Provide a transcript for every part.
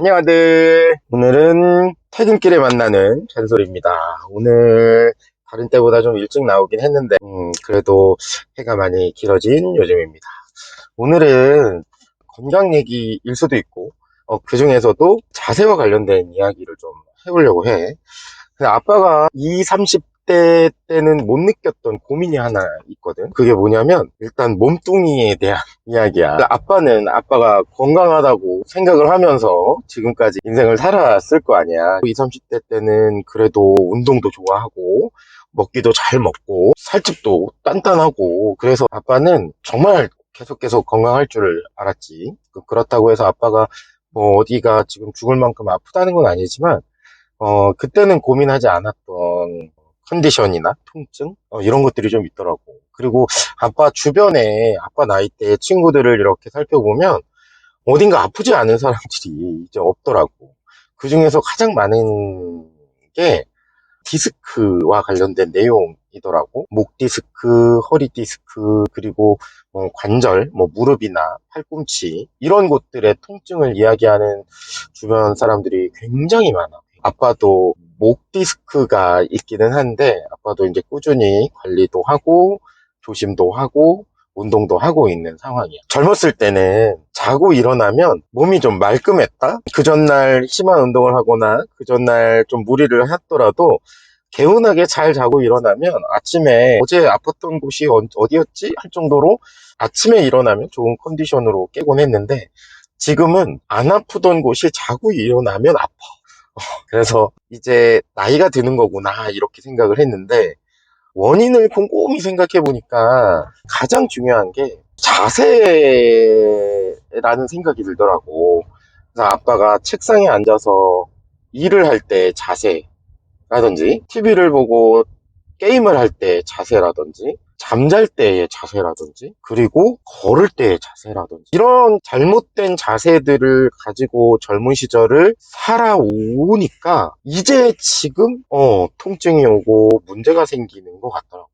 안녕 아들. 오늘은 퇴근길에 만나는 잔소리입니다. 오늘 다른 때보다 좀 일찍 나오긴 했는데 음, 그래도 해가 많이 길어진 요즘입니다. 오늘은 건강 얘기일 수도 있고 어, 그 중에서도 자세와 관련된 이야기를 좀 해보려고 해. 아빠가 20, 30 대 때는 못 느꼈던 고민이 하나 있거든 그게 뭐냐면 일단 몸뚱이에 대한 이야기야. 그러니까 아빠는 아빠가 건강하다고 생각을 하면서 지금까지 인생을 살았을 거 아니야. 20, 30대 때는 그래도 운동도 좋아하고 먹기도 잘 먹고 살집도 단단하고 그래서 아빠는 정말 계속 계속 건강할 줄 알았지. 그- 그렇다고 해서 아빠가 뭐 어디가 지금 죽을 만큼 아프다는 건 아니지만 어 그때는 고민하지 않았던 컨디션이나 통증 어, 이런 것들이 좀 있더라고. 그리고 아빠 주변에 아빠 나이 때 친구들을 이렇게 살펴보면 어딘가 아프지 않은 사람들이 이제 없더라고. 그 중에서 가장 많은 게 디스크와 관련된 내용이더라고. 목 디스크, 허리 디스크, 그리고 뭐 관절, 뭐 무릎이나 팔꿈치 이런 곳들의 통증을 이야기하는 주변 사람들이 굉장히 많아. 아빠도 목 디스크가 있기는 한데 아빠도 이제 꾸준히 관리도 하고 조심도 하고 운동도 하고 있는 상황이야. 젊었을 때는 자고 일어나면 몸이 좀 말끔했다? 그 전날 심한 운동을 하거나 그 전날 좀 무리를 했더라도 개운하게 잘 자고 일어나면 아침에 어제 아팠던 곳이 어- 어디였지? 할 정도로 아침에 일어나면 좋은 컨디션으로 깨곤 했는데 지금은 안 아프던 곳이 자고 일어나면 아파. 어, 그래서 이제 나이가 드는 거구나 이렇게 생각을 했는데 원인을 곰곰이 생각해 보니까 가장 중요한 게 자세라는 생각이 들더라고. 그래서 아빠가 책상에 앉아서 일을 할 때 자세라든지 TV를 보고 게임을 할때 자세라든지 잠잘 때의 자세라든지 그리고 걸을 때의 자세라든지 이런 잘못된 자세들을 가지고 젊은 시절을 살아오니까 이제 지금 어 통증이 오고 문제가 생기는 것 같더라고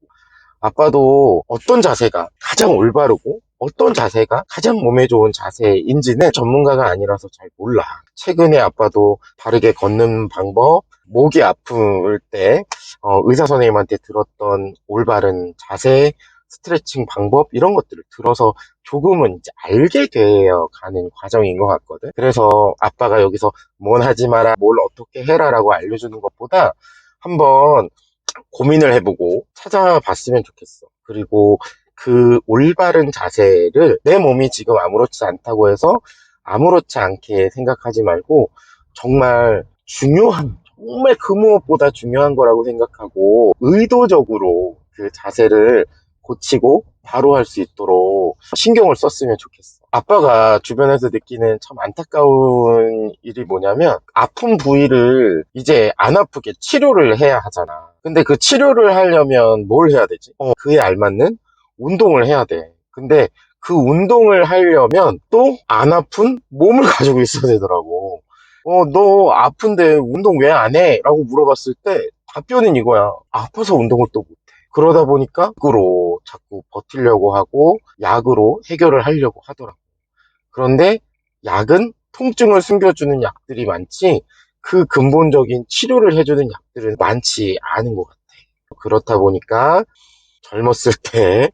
아빠도 어떤 자세가 가장 올바르고 어떤 자세가 가장 몸에 좋은 자세인지는 전문가가 아니라서 잘 몰라. 최근에 아빠도 바르게 걷는 방법, 목이 아플 때 어, 의사 선생님한테 들었던 올바른 자세, 스트레칭 방법 이런 것들을 들어서 조금은 이제 알게 되어 가는 과정인 것 같거든. 그래서 아빠가 여기서 뭔 하지 마라, 뭘 어떻게 해라라고 알려주는 것보다 한번 고민을 해보고 찾아봤으면 좋겠어. 그리고 그 올바른 자세를 내 몸이 지금 아무렇지 않다고 해서 아무렇지 않게 생각하지 말고 정말 중요한, 정말 그 무엇보다 중요한 거라고 생각하고 의도적으로 그 자세를 고치고 바로 할 수 있도록 신경을 썼으면 좋겠어. 아빠가 주변에서 느끼는 참 안타까운 일이 뭐냐면 아픈 부위를 이제 안 아프게 치료를 해야 하잖아. 근데 그 치료를 하려면 뭘 해야 되지? 어, 그에 알맞는 운동을 해야 돼. 근데 그 운동을 하려면 또 안 아픈 몸을 가지고 있어야 되더라고. 어, 너 아픈데 운동 왜 안 해? 라고 물어봤을 때 답변은 이거야. 아파서 운동을 또 못해. 그러다 보니까 약으로 자꾸 버티려고 하고 약으로 해결을 하려고 하더라고. 그런데 약은 통증을 숨겨주는 약들이 많지 그 근본적인 치료를 해주는 약들은 많지 않은 것 같아. 그렇다 보니까 젊었을 때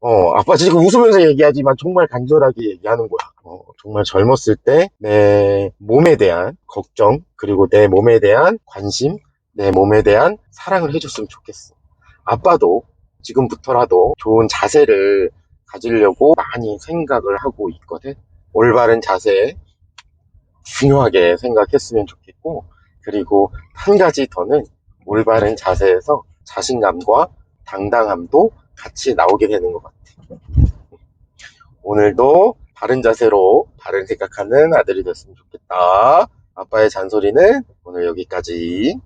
어, 아빠 지금 웃으면서 얘기하지만 정말 간절하게 얘기하는 거야. 어, 정말 젊었을 때 내 몸에 대한 걱정, 그리고 내 몸에 대한 관심, 내 몸에 대한 사랑을 해줬으면 좋겠어. 아빠도 지금부터라도 좋은 자세를 가지려고 많이 생각을 하고 있거든. 올바른 자세 중요하게 생각했으면 좋겠고, 그리고 한 가지 더는 올바른 자세에서 자신감과 당당함도 같이 나오게 되는 것 같아. 오늘도 바른 자세로 바른 생각하는 아들이 됐으면 좋겠다. 아빠의 잔소리는 오늘 여기까지.